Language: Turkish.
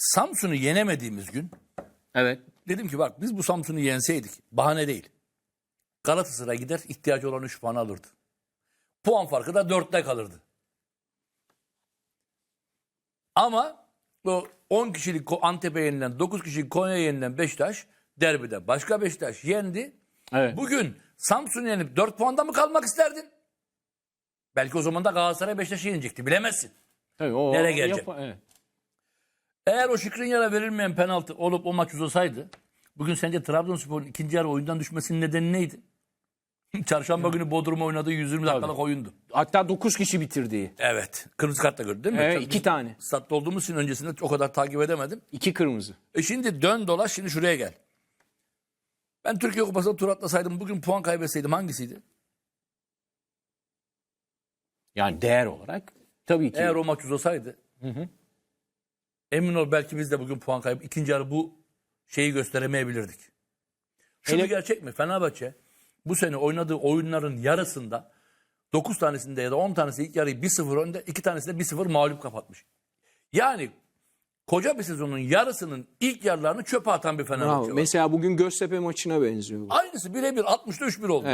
Samsun'u yenemediğimiz gün Evet. dedim ki bak biz bu Samsun'u yenseydik bahane değil. Galatasaray gider ihtiyacı olan 3 puan alırdı. Puan farkı da 4'te kalırdı. Ama o 10 kişilik Antep'e yenilen 9 kişilik Konya'ya yenilen Beşiktaş derbide başka Beşiktaş yendi. Evet. Bugün Samsun'u yenip 4 puanda mı kalmak isterdin? Belki o zaman da Galatasaray Beşiktaş'ı yenecekti bilemezsin. Tabii, o Nereye gelecek? yap- evet. Eğer o Şükrünyar'a verilmeyen penaltı olup o maç uzasaydı bugün sence Trabzonspor'un ikinci yarı oyundan düşmesinin nedeni neydi? Çarşamba günü Bodrum'a oynadığı 120 dakikalık oyundu. Hatta 9 kişi bitirdiği. Evet. Kırmızı kartla gördü değil mi? Evet, Tabii iki biz tane. Statta olduğumuz için öncesinde o kadar takip edemedim. İki kırmızı. E şimdi dön dolaş şimdi şuraya gel. Ben Türkiye Kupası'nda tur atlasaydım bugün puan kaybetseydim hangisiydi? Yani değer olarak tabii ki. Eğer o maç uzasaydı emin ol belki biz de bugün puan kaybı ikinci yarı bu şeyi gösteremeyebilirdik. Şu Hele- bir gerçek mi? Fenerbahçe bu sene oynadığı oyunların yarısında 9 tanesinde ya da 10 tanesi ilk yarıyı 1-0 önde, 2 tanesi de 1-0 mağlup kapatmış. Yani koca bir sezonun yarısının ilk yarılarını çöpe atan bir Fenerbahçe Bravo. var. Mesela bugün Göztepe maçına benziyor. bu. Aynısı birebir 60'da 3-1 oldu. Evet.